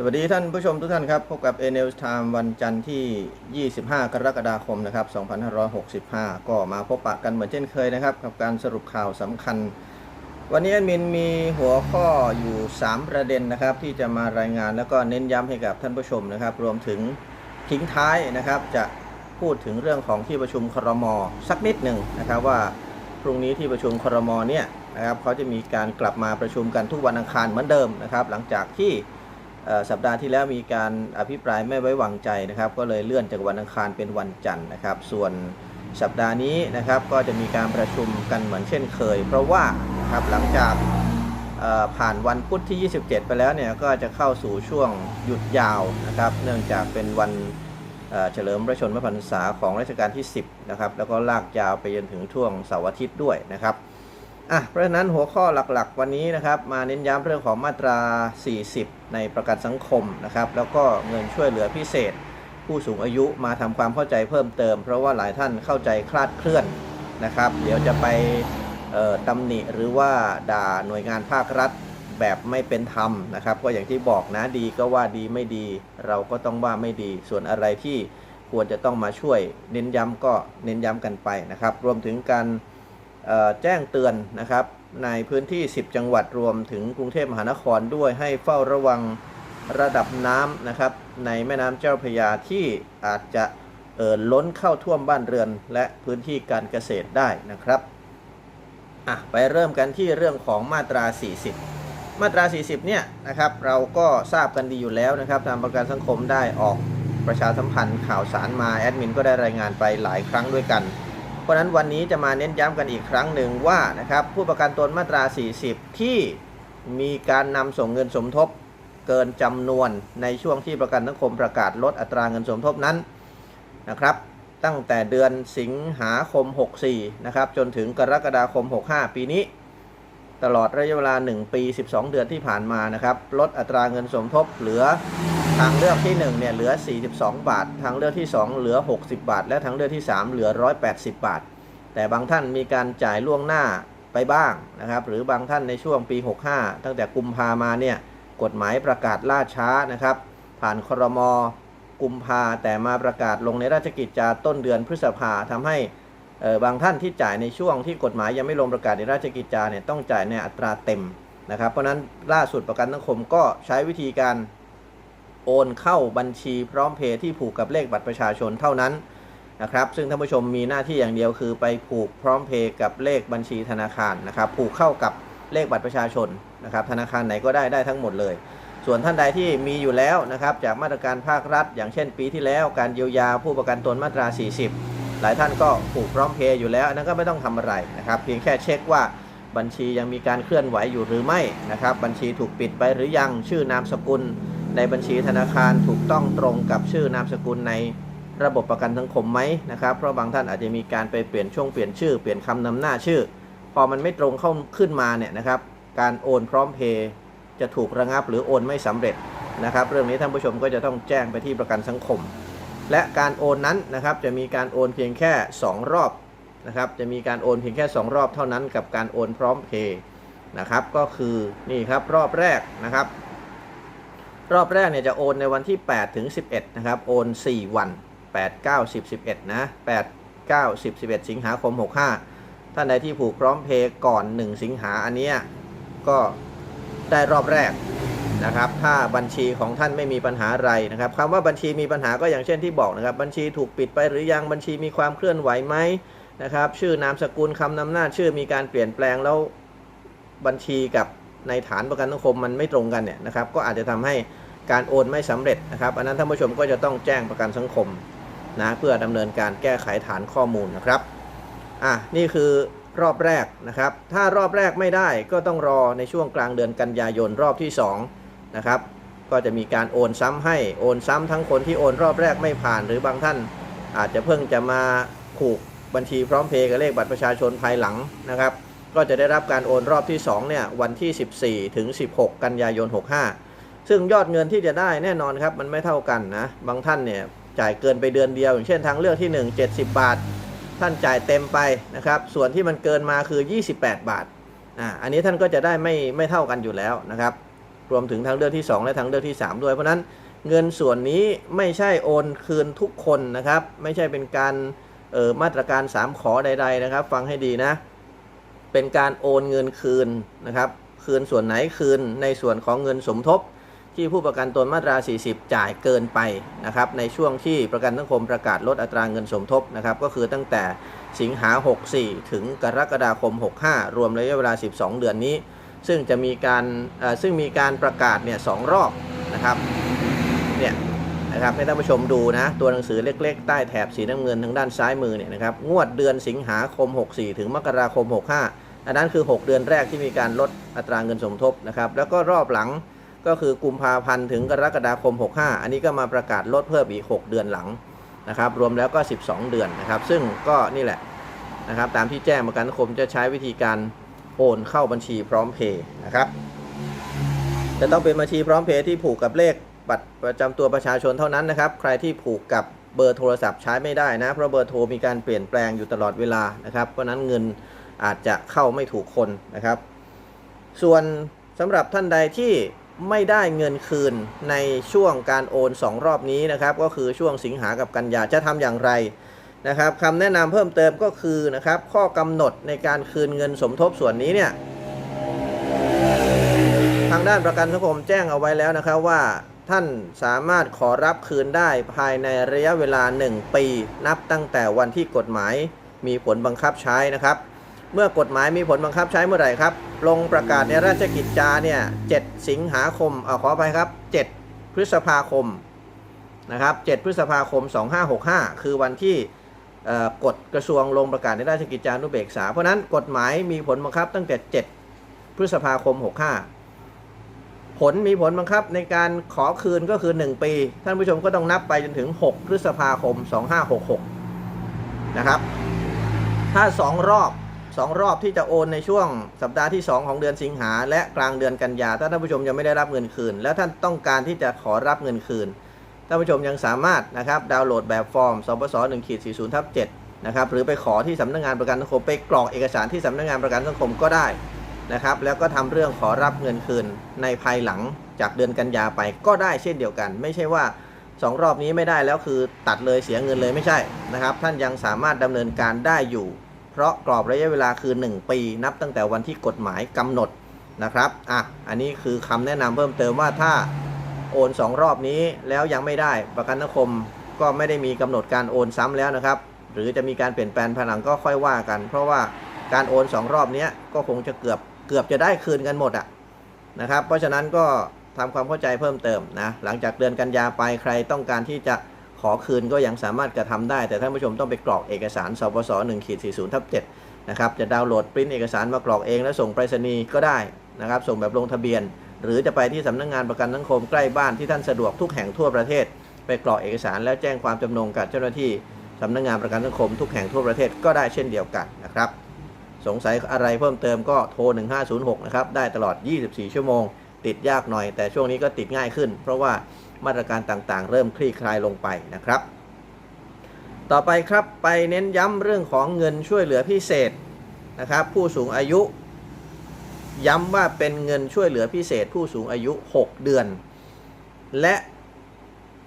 สวัสดีท่านผู้ชมทุกท่านครับ พบกับ a n e w s Time วันจันทร์ที่ 25 กรกฎาคมนะครับ 2565 ก็มาพบปะกันเหมือนเช่นเคยนะครับ กับการสรุปข่าวสำคัญ วันนี้แอดมินมีหัวข้ออยู่ 3 ประเด็นนะครับ ที่จะมารายงานแล้วก็เน้นย้ำให้กับท่านผู้ชมนะครับ รวมถึงทิ้งท้ายนะครับ จะพูดถึงเรื่องของที่ประชุมครมสักนิดหนึ่งนะครับว่าพรุ่งนี้ที่ประชุมครมเนี่ยนะครับเขาจะมีการกลับมาประชุมกันทุกวันอังคารเหมือนเดิมนะครับ หลังจากที่ สัปดาห์ที่แล้วมีการอภิปรายไม่ไว้วางใจนะครับ ก็เลยเลื่อนจากวันอังคารเป็นวันจันทร์นะครับ ส่วนสัปดาห์นี้นะครับก็จะมีการประชุมกันเหมือนเช่นเคย เพราะว่านะครับหลังจากผ่านวันพุธที่ 27 ไปแล้วเนี่ยก็จะเข้าสู่ช่วงหยุดยาวนะครับ เนื่องจากเป็นวันเอ่อเฉลิมพระชนมพรรษาของรัชกาลที่ 10 นะครับ แล้วก็ลากยาวไปจนถึงช่วงเสาร์อาทิตย์ด้วยนะครับ อะเพราะฉะนั้นหัวข้อหลักๆ วันนี้นะครับมาเน้นย้ำเรื่องของมาตรา 40 ในประกันสังคมนะครับแล้วก็เงินช่วยเหลือพิเศษ ผู้สูงอายุมาทำความเข้าใจเพิ่มเติม เพราะว่าหลายท่านเข้าใจคลาดเคลื่อนนะครับ เดี๋ยวจะไปตำหนิหรือว่าด่าหน่วยงานภาครัฐแบบไม่เป็นธรรมนะครับ ก็อย่างที่บอกนะดีก็ว่าดีไม่ดี เราก็ต้องว่าไม่ดี ส่วนอะไรที่ควรจะต้องมาช่วย เน้นย้ำก็เน้นย้ำกันไปนะครับ รวมถึงการ แจ้งเตือนนะครับในพื้นที่ 10 จังหวัดรวมถึงกรุงเทพมหานครด้วยให้เฝ้าระวังระดับน้ำนะครับในแม่น้ำเจ้าพระยาที่อาจจะเอ่อล้นเข้าท่วมบ้านเรือนและพื้นที่การเกษตรได้นะครับอะไปเริ่มกันที่เรื่องของมาตรา 40 มาตรา 40 เนี่ยนะครับเราก็ทราบกันดีอยู่แล้วนะครับทางประกันสังคมได้ออกประชาสัมพันธ์ข่าวสารมาแอดมินก็ได้รายงานไปหลายครั้งด้วยกัน ราะนั้นวันนี้จะมาเน้นย้ำกันอีกครั้งหนึ่งว่านะครับผู้ประกันตนมาตรา 40 ที่มีการนำส่งเงินสมทบเกินจำนวนในช่วงที่ประกันสังคมประกาศลดอัตราเงินสมทบนั้นนะครับ ตั้งแต่เดือนสิงหาคม 64 นะครับจนถึงกรกฎาคม 65 ปีนี้ ตลอดระยะเวลา 1 ปี 12 เดือนที่ผ่านมานะครับ ลดอัตราเงินสมทบเหลือทางเลือกที่1เนี่ยเหลือ 42 บาท ทางเลือกที่ 2 เหลือ 60 บาท และทางเลือกที่ 3 เหลือ 180 บาท แต่บางท่านมีการจ่ายล่วงหน้าไปบ้างนะครับ หรือบางท่านในช่วงปี 65 ตั้งแต่กุมภามาเนี่ยกฎหมายประกาศล่าช้านะครับ ผ่านครมกุมภาแต่มาประกาศลงในราชกิจจาต้นเดือนพฤษภาทำให้ บางท่านที่จ่ายในช่วงที่กฎหมายยังไม่ลงประกาศในราชกิจจาเนี่ยต้องจ่ายในอัตราเต็มนะครับ เพราะนั้นล่าสุดประกันสังคมก็ใช้วิธีการโอนเข้าบัญชีพร้อมเพย์ที่ผูกกับเลขบัตรประชาชนเท่านั้นนะครับ ซึ่งท่านผู้ชมมีหน้าที่อย่างเดียวคือไปผูกพร้อมเพย์กับเลขบัญชีธนาคารนะครับ ผูกเข้ากับเลขบัตรประชาชนนะครับ ธนาคารไหนก็ได้ได้ทั้งหมดเลย ส่วนท่านใดที่มีอยู่แล้วนะครับจากมาตรการภาครัฐ อย่างเช่นปีที่แล้วการเยียวยาผู้ประกันตนมาตรา 40 หลายท่านก็ผูกพร้อมเพย์อยู่แล้วอันนั้นก็ไม่ต้องทำอะไรนะครับเพียงแค่เช็คว่าบัญชียังมีการเคลื่อนไหวอยู่หรือไม่นะครับ บัญชีถูกปิดไปหรือยังชื่อนามสกุล ในบัญชีธนาคารถูกต้องตรงกับชื่อนามสกุลในระบบประกันสังคมไหมนะครับ เพราะบางท่านอาจจะมีการไปเปลี่ยนช่วงเปลี่ยนชื่อเปลี่ยนคำนำหน้าชื่อ พอมันไม่ตรงเข้าขึ้นมาเนี่ยนะครับ การโอนพร้อมเพย์จะถูกระงับหรือโอนไม่สำเร็จนะครับ เรื่องนี้ท่านผู้ชมก็จะต้องแจ้งไปที่ประกันสังคม และการโอนนั้นนะครับจะมีการโอนเพียงแค่ 2 รอบนะครับจะมีการโอนเพียงแค่ 2 รอบเท่านั้นกับการโอนพร้อมเพย์นะครับก็คือนี่ครับรอบแรกนะครับ รอบแรกเนี่ยจะโอนในวันที่ 8 ถึง 11 นะครับ โอน 4 วัน 8 9 10 11 นะ 8 9 10 11 สิงหาคม 65 ท่านใดที่ผูกพร้อมเพย์ก่อน 1 สิงหาอันเนี้ยก็ได้รอบแรก นะครับ ถ้าบัญชีของท่านไม่มีปัญหาอะไรนะครับคำว่าบัญชีมีปัญหาก็อย่างเช่นที่บอกนะครับ บัญชีถูกปิดไปหรือยังบัญชีมีความเคลื่อนไหวไหมนะครับ ชื่อนามสกุลคำนำหน้าชื่อมีการเปลี่ยนแปลงแล้วบัญชีกับในฐานประกันสังคมมันไม่ตรงกันเนี่ยนะครับ ก็อาจจะทำให้การโอนไม่สำเร็จนะครับ อันนั้นท่านผู้ชมก็จะต้องแจ้งประกันสังคมนะเพื่อดำเนินการแก้ไขฐานข้อมูลนะครับอะนี่คือรอบแรกนะครับ ถ้ารอบแรกไม่ได้ก็ต้องรอในช่วงกลางเดือนกันยายนรอบที่ 2 นะครับ ก็จะมีการโอนซ้ำให้โอนซ้ำทั้งคนที่โอนรอบแรกไม่ผ่าน หรือบางท่านอาจจะเพิ่งจะมาผูกบัญชีพร้อมเพย์กับเลขบัตรประชาชนภายหลังนะครับ ก็จะได้รับการโอนรอบที่2เนี่ยวันที่ 14 ถึง 16 กันยายน 65 ซึ่งยอดเงินที่จะได้แน่นอนครับมันไม่เท่ากันนะบางท่านเนี่ยจ่ายเกินไปเดือนเดียว อย่างเช่นทางเลือกที่ 1 70 บาท ท่านจ่ายเต็มไปนะครับส่วนที่มันเกินมาคือ 28 บาทอ่าอันนี้ท่านก็จะได้ไม่ไม่เท่ากันอยู่แล้วนะครับ รวมถึงทางเลือกที่ 2 และทางเลือกที่ 3 ด้วย เพราะนั้นเงินส่วนนี้ไม่ใช่โอนคืนทุกคนนะครับ ไม่ใช่เป็นการออมาตรการ 3 ขอใด ๆ นะครับ ฟังให้ดีนะ เป็นการโอนเงินคืนนะครับ คืนส่วนไหนคืนในส่วนของเงินสมทบ ที่ผู้ประกันตนมาตรา 40 จ่ายเกินไปนะครับ ในช่วงที่ประกันสังคมประกาศลดอัตราเงินสมทบนะครับ ก็คือตั้งแต่สิงหา 64 ถึงกรกฎาคม 65 รวมระยะเวลา 12 เดือนนี้ ซึ่งจะมีการซึ่งมีการประกาศเนี่ยสองรอบนะครับเนี่ยนะครับให้ท่านผู้ชมดูนะ ตัวหนังสือเล็กๆ ใต้แถบสีน้ำเงินทางด้านซ้ายมือเนี่ยนะครับงวดเดือนสิงหาคม 64 ถึงมกราคม 65 อันนั้นคือ 6 เดือนแรกที่มีการลดอัตราเงินสมทบนะครับแล้วก็รอบหลังก็คือกุมภาพันธ์ถึงกรกฎาคม 65 อันนี้ก็มาประกาศลดเพิ่มอีก 6 เดือนหลังนะครับรวมแล้วก็ 12 เดือนนะครับ ซึ่งก็นี่แหละนะครับตามที่แจ้งประกันคมจะใช้วิธีการ โอนเข้าบัญชีพร้อมเพย์นะครับจะต้องเป็นบัญชีพร้อมเพย์ที่ผูกกับเลขบัตรประจำตัวประชาชนเท่านั้นนะครับ ใครที่ผูกกับเบอร์โทรศัพท์ใช้ไม่ได้นะ เพราะเบอร์โทรมีการเปลี่ยนแปลงอยู่ตลอดเวลานะครับ เพราะฉะนั้นเงินอาจจะเข้าไม่ถูกคนนะครับ ส่วนสำหรับท่านใดที่ไม่ได้เงินคืนในช่วงการโอน 2 รอบนี้นะครับ ก็คือช่วงสิงหากับกันยาจะทำอย่างไร นะครับคำแนะนำเพิ่มเติมก็คือนะครับข้อกำหนดในการคืนเงินสมทบส่วนนี้เนี่ยทางด้านประกันสังคมแจ้งเอาไว้แล้วนะครับว่าท่านสามารถขอรับคืนได้ภายในระยะเวลา 1 ปี นับตั้งแต่วันที่กฎหมายมีผลบังคับใช้นะครับ เมื่อกฎหมายมีผลบังคับใช้เมื่อไหร่ครับ ลงประกาศในราชกิจจาเนี่ย7สิงหาคมเออขอไปครับ 7 พฤษภาคมนะครับ 7 พฤษภาคม 2565 คือวันที่ กฎกระทรวงลงประกาศในราชกิจจานุเบกษา เพราะนั้นกฎหมายมีผลบังคับตั้งแต่ 7 พฤษภาคม 65 ผลมีผลบังคับในการขอคืนก็คือ 1 ปี ท่านผู้ชมก็ต้องนับไปจนถึง 6 พฤษภาคม 2566 นะครับ ถ้า 2 รอบ 2 รอบที่จะโอนในช่วงสัปดาห์ที่ 2 ของเดือนสิงหาและกลางเดือนกันยาถ้าท่านผู้ชมยังไม่ได้รับเงินคืน แล้วท่านต้องการที่จะขอรับเงินคืน ท่านผู้ชมยังสามารถนะครับดาวน์โหลดแบบฟอร์มสปส1ขีด40ทับ7นะครับหรือไปขอที่สำนักงานประกันสังคมไปกรอกเอกสารที่สำนักงานประกันสังคมก็ได้นะครับแล้วก็ทำเรื่องขอรับเงินคืนในภายหลังจากเดือนกันยาไปก็ได้เช่นเดียวกัน ไม่ใช่ว่า 2 รอบนี้ไม่ได้แล้วคือตัดเลยเสียเงินเลยไม่ใช่นะครับ ท่านยังสามารถดำเนินการได้อยู่ เพราะกรอบระยะเวลาคือ 1 ปี นับตั้งแต่วันที่กฎหมายกำหนดนะครับอะอันนี้คือคำแนะนำเพิ่มเติมว่าถ้า โอน 2 รอบนี้แล้วยังไม่ได้ประกันสังคมก็ไม่ได้มีกำหนดการโอนซ้ำแล้วนะครับ หรือจะมีการเปลี่ยนแปลงภายหลังก็ค่อยว่ากัน เพราะว่าการโอน 2 รอบนี้ก็คงจะเกือบเกือบจะได้คืนกันหมดอะนะครับ เพราะฉะนั้นก็ทำความเข้าใจเพิ่มเติมนะหลังจากเดือนกันยาไปใครต้องการที่จะขอคืนก็ยังสามารถกระทำได้ แต่ท่านผู้ชมต้องไปกรอกเอกสารสปส1ขีด40ทับ7นะครับจะดาวน์โหลดปริ้นเอกสารมากรอกเองแล้วส่งไปรษณีย์ก็ได้นะครับส่งแบบลงทะเบียน หรือจะไปที่สำนักงงานประกันสังคมใกล้บ้านที่ท่านสะดวกทุกแห่งทั่วประเทศ ไปกรอกเอกสารแล้วแจ้งความจำนงกับเจ้าหน้าที่สำนักงงานประกันสังคมทุกแห่งทั่วประเทศก็ได้เช่นเดียวกันนะครับ สงสัยอะไรเพิ่มเติมก็โทร 1506 นะครับ ได้ตลอด 24 ชั่วโมง ติดยากหน่อย แต่ช่วงนี้ก็ติดง่ายขึ้น เพราะว่ามาตรการต่างๆ เริ่มคลี่คลายลงไปนะครับ ต่อไปครับไปเน้นย้ำเรื่องของเงินช่วยเหลือพิเศษนะครับผู้สูงอายุ ย้ำว่าเป็นเงินช่วยเหลือพิเศษผู้สูงอายุ 6 เดือน และ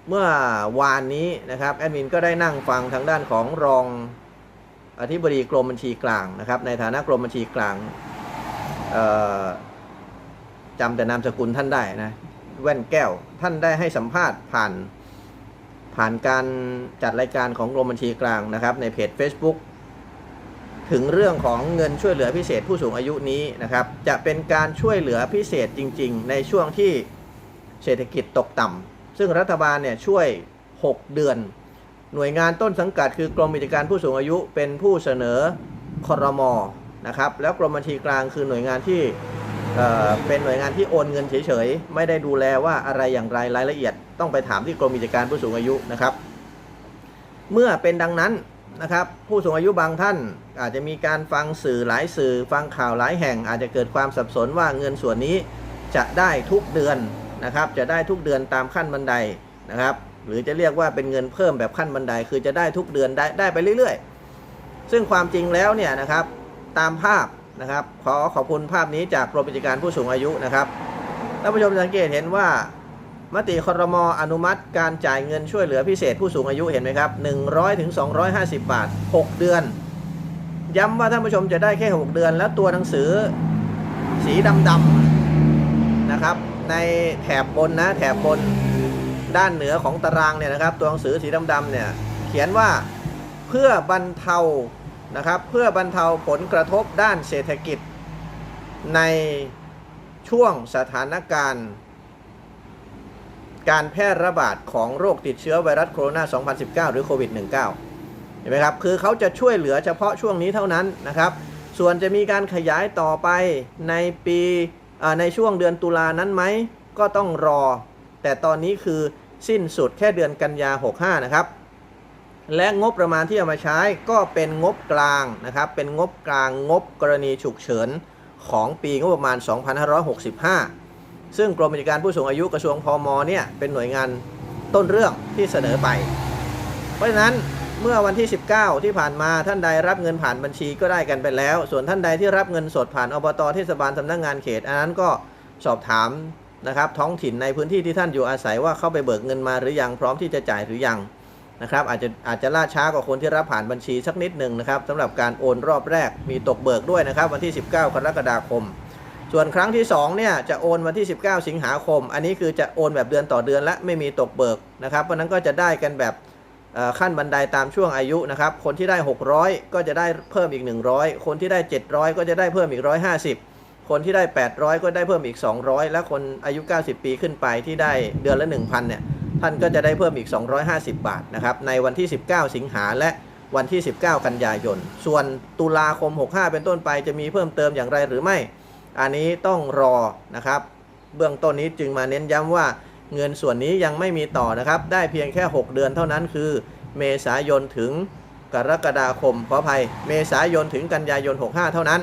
เมื่อวานนี้นะครับแอดมินก็ได้นั่งฟังทางด้านของรองอธิบดีกรมบัญชีกลางนะครับ ในฐานะกรมบัญชีกลางจำแต่นามสกุลท่านได้นะแว่นแก้วท่านได้ให้สัมภาษณ์ผ่านผ่านการจัดรายการของกรมบัญชีกลางนะครับ ในเพจ Facebook ถึงเรื่องของเงินช่วยเหลือพิเศษผู้สูงอายุนี้นะครับ จะเป็นการช่วยเหลือพิเศษจริง ๆ ในช่วงที่เศรษฐกิจตกต่ำซึ่งรัฐบาลเนี่ยช่วย 6 เดือน หน่วยงานต้นสังกัดคือกรมกิจการผู้สูงอายุเป็นผู้เสนอคอรมอนะครับ แล้วกรมบัญชีกลางคือหน่วยงานที่เเป็นหน่วยงานที่โอนเงินเฉยๆ ไม่ได้ดูแลว่าอะไรอย่างไรรายละเอียด ต้องไปถามที่กรมกิจการผู้สูงอายุนะครับ เมื่อเป็นดังนั้น นะครับ ผู้สูงอายุบางท่านอาจจะมีการฟังสื่อหลายสื่อ ฟังข่าวหลายแห่ง อาจจะเกิดความสับสนว่าเงินส่วนนี้จะได้ทุกเดือนนะครับ จะได้ทุกเดือนตามขั้นบันไดนะครับ หรือจะเรียกว่าเป็นเงินเพิ่มแบบขั้นบันได คือจะได้ทุกเดือนได้ได้ไปเรื่อย ๆ ซึ่งความจริงแล้วเนี่ยนะครับตามภาพนะครับขอขอบคุณภาพนี้จากกรมกิจการผู้สูงอายุนะครับท่านผู้ชมสังเกตเห็นว่า มติคอรมอนุมัติการจ่ายเงินช่วยเหลือพิเศษผู้สูงอายุเห็นไหมครับ 100ถึง250 บาท 6 เดือน ย้ำว่าท่านผู้ชมจะได้แค่ 6 เดือน แล้วตัวหนังสือสีดำๆนะครับ ในแถบบนนะแถบบนด้านเหนือของตารางเนี่ยนะครับ ตัวหนังสือสีดำๆเนี่ยเขียนว่าเพื่อบรรเทานะครับ เพื่อบรรเทาผลกระทบด้านเศรษฐกิจในช่วงสถานการณ์ การแพร่ระบาดของโรคติดเชื้อไวรัสโคโรนา 2019 หรือโควิด -19 เห็นไหมครับ คือเขาจะช่วยเหลือเฉพาะช่วงนี้เท่านั้นนะครับ ส่วนจะมีการขยายต่อไปในปีในช่วงเดือนตุลานั้นไหม ก็ต้องรอ แต่ตอนนี้คือสิ้นสุดแค่เดือนกันยา 65 นะครับ และงบประมาณที่เอามาใช้ก็เป็นงบกลางนะครับ เป็นงบกลางงบกรณีฉุกเฉินของปีงบประมาณ 2565 ซึ่งกรมกิจการผู้สูงอายุกระทรวงพมเนี่ยเป็นหน่วยงานต้นเรื่องที่เสนอไป เพราะฉะนั้นเมื่อวันที่ 19 ที่ผ่านมาท่านใดรับเงินผ่านบัญชีก็ได้กันไปแล้ว ส่วนท่านใดที่รับเงินสดผ่านอบตเทศบาลสำนักงานเขต อันนั้นก็สอบถามนะครับท้องถิ่นในพื้นที่ที่ท่านอยู่อาศัยว่าเข้าไปเบิกเงินมาหรือยังพร้อมที่จะจ่ายหรือยังนะครับอาจจะอาจจะล่าช้ากว่าคนที่รับผ่านบัญชีสักนิดหนึ่งนะครับสำหรับการโอนรอบแรกมีตกเบิกด้วยนะครับ วันที่ 19 กรกฎาคม ส่วนครั้งที่2เนี่ยจะโอนวันที่ 19 สิงหาคม อันนี้คือจะโอนแบบเดือนต่อเดือนและไม่มีตกเบิกนะครับ เพราะนั้นก็จะได้กันแบบขั้นบันไดตามช่วงอายุนะครับ คนที่ได้ 600 ก็จะได้เพิ่มอีก 100 คนที่ได้ 700 ก็จะได้เพิ่มอีก 150 คนที่ได้ 800 ก็ได้เพิ่มอีก 200 และคนอายุ 90 ปีขึ้นไปที่ได้เดือนละ 1,000 เนี่ย ท่านก็จะได้เพิ่มอีก 250 บาทนะครับ ในวันที่ 19 สิงหาและวันที่ 19 กันยายน ส่วนตุลาคม 65 เป็นต้นไปจะมีเพิ่มเติมอย่างไรหรือไม่ อันนี้ต้องรอนะครับ เบื้องต้นนี้จึงมาเน้นย้ำว่าเงินส่วนนี้ยังไม่มีต่อนะครับ ได้เพียงแค่ 6 เดือนเท่านั้นคือ เมษายนถึงกรกฎาคมขออภัย เมษายนถึงกันยายน 65 เท่านั้น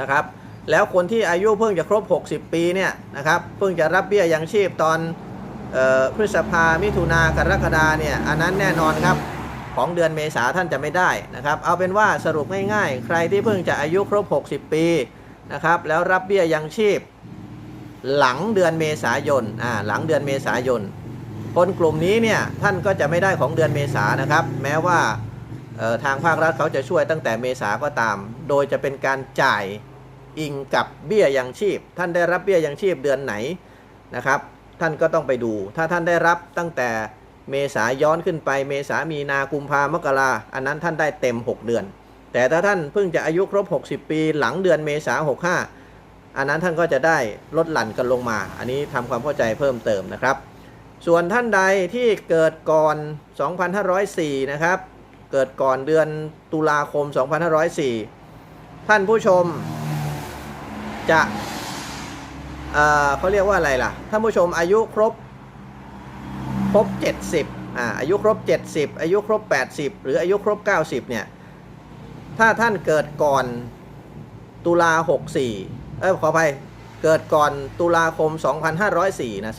นะครับ แล้วคนที่อายุเพิ่งจะครบ 60 ปีเนี่ยนะครับ เพิ่งจะรับเบี้ยยังชีพตอนออพฤษภา มิถุนากรกฎาเนี่ย อันนั้นแน่นอนครับ ของเดือนเมษาท่านจะไม่ได้นะครับ เอาเป็นว่าสรุปง่ายๆ ใครที่เพิ่งจะอายุครบ 60 ปี นะครับ แล้วรับเบี้ยยังชีพ หลังเดือนเมษายนอ่าหลังเดือนเมษายน คนกลุ่มนี้เนี่ยท่านก็จะไม่ได้ของเดือนเมษานะครับ แม้ว่าทางภาครัฐเขาจะช่วยตั้งแต่เมษาก็ตาม โดยจะเป็นการจ่ายอิงกับเบี้ยยังชีพ ท่านได้รับเบี้ยยังชีพเดือนไหนนะครับ ท่านก็ต้องไปดู ถ้าท่านได้รับตั้งแต่เมษาย้อนขึ้นไป เมษามีนากุมภามกราอันนั้นท่านได้เต็ม 6 เดือน แต่ถ้าท่านเพิ่งจะอายุครบ 60 ปีหลังเดือนเมษา65 อันนั้นท่านก็จะได้ลดหลั่นกันลงมา อันนี้ทำความเข้าใจเพิ่มเติมนะครับ ส่วนท่านใดที่เกิดก่อน 2504 นะครับ เกิดก่อนเดือนตุลาคม 2504 ท่านผู้ชมจะเเขาเรียกว่าอะไรล่ะ ท่านผู้ชมอายุครบ ครบ 70อ่าอายุครบ 70 อายุครบ 80 หรืออายุครบ 90 เนี่ย ถ้าท่านเกิดก่อนตุลา64 เออขออภัย เกิดก่อนตุลาคม 2504นะ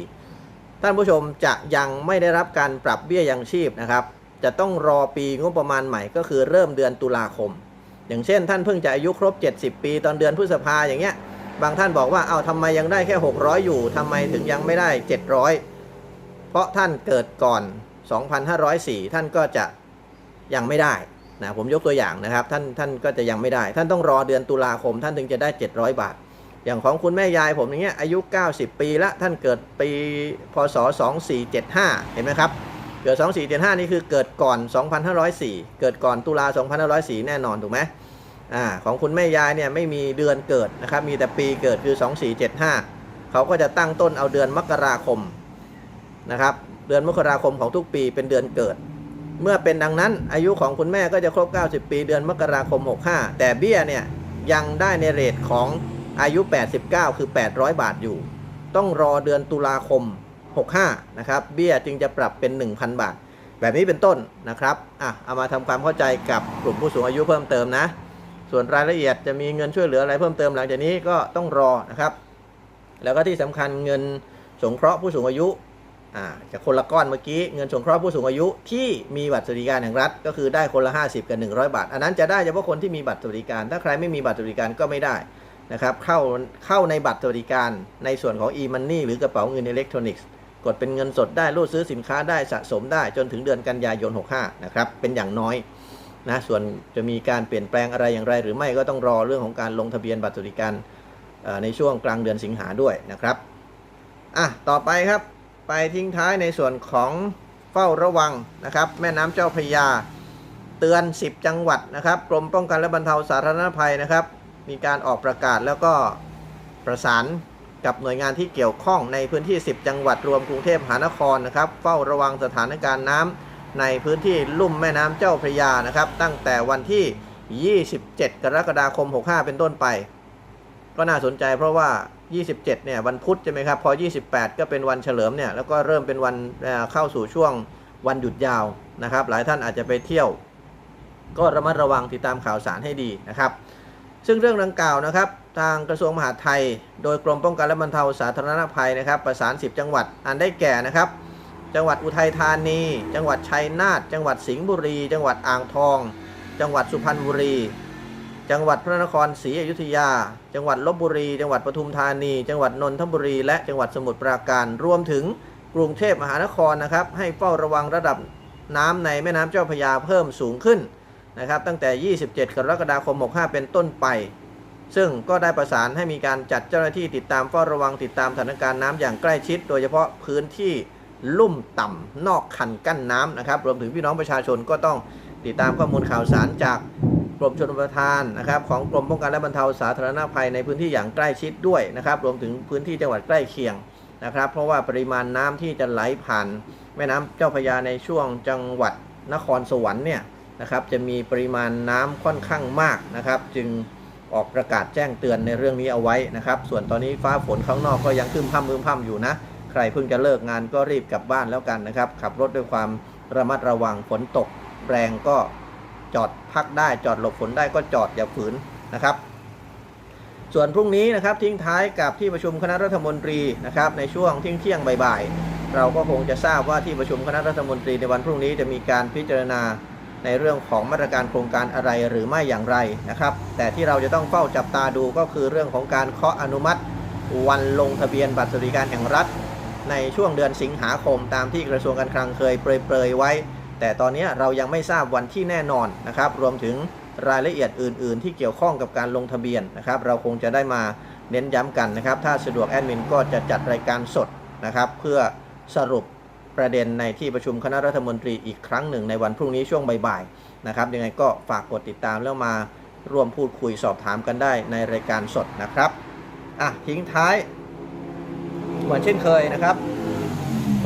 2504 ท่านผู้ชมจะยังไม่ได้รับการปรับเบี้ยยังชีพนะครับ จะต้องรอปีงบประมาณใหม่ก็คือเริ่มเดือนตุลาคม อย่างเช่น ท่านเพิ่งจะอายุครบ 70 ปีตอนเดือนพฤษภาอย่างเงี้ย บางท่านบอกว่า เอาทำไมยังได้แค่ 600 อยู่ทำไมถึงยังไม่ได้ 700 เพราะท่านเกิดก่อน 2504 ท่านก็จะยังไม่ได้ นะผมยกตัวอย่างนะครับ ท่านท่านก็จะยังไม่ได้ ท่านต้องรอเดือนตุลาคม ท่านถึงจะได้ 700 บาท อย่างของคุณแม่ยายผมอย่างเงี้ยอายุ 90 ปีละท่านเกิดปีพศ 2475 เห็นไหมครับ เกิด 2475 นี่คือเกิดก่อน 2504 เกิดก่อนตุลา 2504 แน่นอนถูกไหมอ่าของคุณแม่ยายเนี่ยไม่มีเดือนเกิดนะครับมีแต่ปีเกิดคือ 2475 เขาก็จะตั้งต้นเอาเดือนมกราคมนะครับเดือนมกราคมของทุกปีเป็นเดือนเกิด เมื่อเป็นดังนั้นอายุของคุณแม่ก็จะครบ 90 ปีเดือนมกราคม 65 แต่เบี้ยเนี่ยยังได้ในเรทของอายุ 89 คือ 800 บาทอยู่ ต้องรอเดือนตุลาคม 65 นะครับ เบี้ยจึงจะปรับเป็น 1,000 บาท แบบนี้เป็นต้นนะครับอะเอามาทำความเข้าใจกับกลุ่มผู้สูงอายุเพิ่มเติมนะ ส่วนรายละเอียดจะมีเงินช่วยเหลืออะไรเพิ่มเติมหลังจากนี้ก็ต้องรอนะครับ แล้วก็ที่สำคัญเงินสงเคราะห์ผู้สูงอายุ อ่าจากคนละก้อนเมื่อกี้เงินสงเคราะห์ผู้สูงอายุที่มีบัตรสวัสดิการแห่งรัฐ ก็คือได้คนละ 50 กับ 100 บาท อันนั้นจะได้เฉพาะคนที่มีบัตรสวัสดิการ ถ้าใครไม่มีบัตรสวัสดิการก็ไม่ได้นะครับเข้าเข้าในบัตรสวัสดิการในส่วนของ e-money หรือกระเป๋าเงินอิเล็กทรอนิกส์กดเป็นเงินสดได้รูดซื้อสินค้าได้สะสมได้จนถึงเดือนกันยายน 65 นะครับ เป็นอย่างน้อยนะส่วนจะมีการเปลี่ยนแปลงอะไรอย่างไร หรือไม่ก็ต้องรอเรื่องของการลงทะเบียนบัตรสวัสดิการในช่วงกลางเดือนสิงหาด้วยนะครับอะต่อไปครับ ไปทิ้งท้ายในส่วนของเฝ้าระวังนะครับ แม่น้ำเจ้าพระยา เตือน 10 จังหวัดนะครับกรมป้องกันและบรรเทาสาธารณภัยนะครับ มีการออกประกาศแล้วก็ประสานกับหน่วยงานที่เกี่ยวข้องในพื้นที่ 10 จังหวัดรวมกรุงเทพมหานครนะครับ เฝ้าระวังสถานการณ์น้ำในพื้นที่ลุ่มแม่น้ำเจ้าพระยานะครับ ตั้งแต่วันที่ 27 กรกฎาคม 65 เป็นต้นไป ก็น่าสนใจเพราะว่า 27 เนี่ยวันพุธใช่ไหมครับ พอ 28 ก็เป็นวันเฉลิมเนี่ยแล้วก็เริ่มเป็นวันเข้าสู่ช่วงวันหยุดยาวนะครับ หลายท่านอาจจะไปเที่ยว ก็ระมัดระวังติดตามข่าวสารให้ดีนะครับ ซึ่งเรื่องดังกล่าวนะครับ ทางกระทรวงมหาดไทย โดยกรมป้องกันและบรรเทาสาธารณภัยนะครับ ประสาน 10 จังหวัดอันได้แก่นะครับ จังหวัดอุทัยธานี จังหวัดชัยนาทจังหวัดสิงห์บุรี จังหวัดอ่างทอง จังหวัดสุพรรณบุรี จังหวัดพระนครศรีอยุธยา จังหวัดลบบุรี จังหวัดปทุมธานี จังหวัดนนทบุรี และจังหวัดสมุทรปราการ รวมถึงกรุงเทพมหานครนะครับ ให้เฝ้าระวังระดับน้ำในแม่น้ำเจ้าพระยาเพิ่มสูงขึ้นนะครับ ตั้งแต่ 27 กรกฎาคม 65 เป็นต้นไป ซึ่งก็ได้ประสานให้มีการจัดเจ้าหน้าที่ติดตามเฝ้าระวังติดตามสถานการณ์น้ำอย่างใกล้ชิด โดยเฉพาะพื้นที่ลุ่มต่ำนอกคันกั้นน้ำนะครับ รวมถึงพี่น้องประชาชนก็ต้องติดตามข้อมูลข่าวสารจาก กรมชลประทานนะครับของกรมป้องกันและบรรเทาสาธารณภัยในพื้นที่อย่างใกล้ชิดด้วยนะครับรวมถึงพื้นที่จังหวัดใกล้เคียงนะครับ เพราะว่าปริมาณน้ำที่จะไหลผ่าน แม่น้ำเจ้าพระยาในช่วงจังหวัดนครสวรรค์เนี่ยนะครับจะมีปริมาณน้ำค่อนข้างมากนะครับ จึงออกประกาศแจ้งเตือนในเรื่องนี้เอาไว้นะครับ ส่วนตอนนี้ฟ้าฝนข้างนอกก็ยังคึมพ่ำคึมพ่ำอยู่นะ ใครเพิ่งจะเลิกงานก็รีบกลับบ้านแล้วกันนะครับ ขับรถด้วยความระมัดระวังฝนตกแรงก็ จอดพักได้จอดหลบฝนได้ก็จอดอย่าฝืนนะครับ ส่วนพรุ่งนี้นะครับทิ้งท้ายกับที่ประชุมคณะรัฐมนตรีนะครับในช่วงเที่ยงเที่ยงบ่ายๆเราก็คงจะทราบว่าที่ประชุมคณะรัฐมนตรีในวันพรุ่งนี้จะมีการพิจารณาในเรื่องของมาตรการโครงการอะไรหรือไม่อย่างไรนะครับ แต่ที่เราจะต้องเฝ้าจับตาดูก็คือเรื่องของการเคาะอนุมัติ วันลงทะเบียนบัตรสวัสดิการแห่งรัฐ ในช่วงเดือนสิงหาคมตามที่กระทรวงการคลังเคยเปรยๆไว้ แต่ตอนนี้เรายังไม่ทราบวันที่แน่นอนนะครับ รวมถึงรายละเอียดอื่น ๆ ที่เกี่ยวข้องกับการลงทะเบียนนะครับ เราคงจะได้มาเน้นย้ำกันนะครับ ถ้าสะดวกแอดมินก็จะจัดรายการสดนะครับ เพื่อสรุปประเด็นในที่ประชุมคณะรัฐมนตรีอีกครั้งหนึ่งในวันพรุ่งนี้ช่วงบ่ายๆนะครับ ยังไงก็ฝากกดติดตามแล้วมาร่วมพูดคุยสอบถามกันได้ในรายการสดนะครับอะทิ้งท้ายเหมือนเช่นเคยนะครับ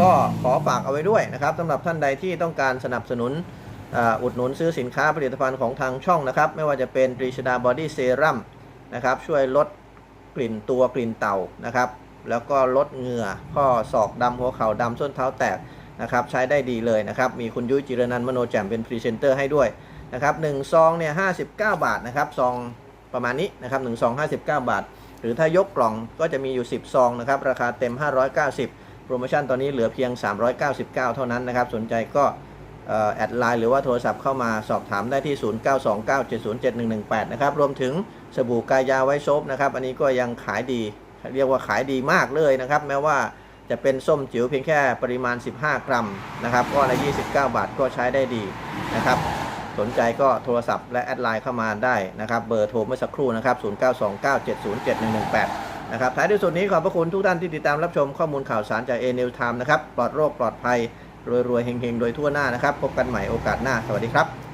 ก็ขอฝากเอาไว้ด้วยนะครับสำหรับท่านใดที่ต้องการสนับสนุนอุดหนุนซื้อสินค้าผลิตภัณฑ์ของทางช่องนะครับ ไม่ว่าจะเป็นตรีชดาบอดี้เซรั่มนะครับ ช่วยลดกลิ่นตัวกลิ่นเต่านะครับ แล้วก็ลดเหงื่อข้อศอกดำหัวเข่าดำส้นเท้าแตกนะครับใช้ได้ดีเลยนะครับ มีคุณยุ้ยจิรนันมโนแจ่มเป็นพรีเซนเตอร์ให้ด้วยนะครับหนึ่งซองเนี่ยห้บาทนะครับซองประมาณนี้นะครับหนึ่งซอง59บาท หรือถ้ายกกล่องก็จะมีอยู่10ซองนะครับ ราคาเต็ม590 โปรโมชั่นตอนนี้เหลือเพียง 399 เท่านั้นนะครับ สนใจก็แอดไลน์หรือว่าโทรศัพท์เข้ามาสอบถามได้ที่ 0929707118 นะครับ รวมถึงสบู่กายาไว้ซบนะครับ อันนี้ก็ยังขายดี เรียกว่าขายดีมากเลยนะครับ แม้ว่าจะเป็นส้มจิ๋วเพียงแค่ปริมาณ 15 กรัมนะครับก็ละ29 บาทก็ใช้ได้ดีนะครับ สนใจก็โทรศัพท์และแอดไลน์เข้ามาได้นะครับ เบอร์โทรเมื่อสักครู่นะครับ 0929707118 นะครับท้ายที่สุดนี้ขอบพระคุณทุกท่านที่ติดตามรับชมข้อมูลข่าวสารจากเอเนลไทม์นะครับปลอดโรคปลอดภัยรวยๆเฮงๆโดยทั่วหน้านะครับ พบกันใหม่โอกาสหน้า สวัสดีครับ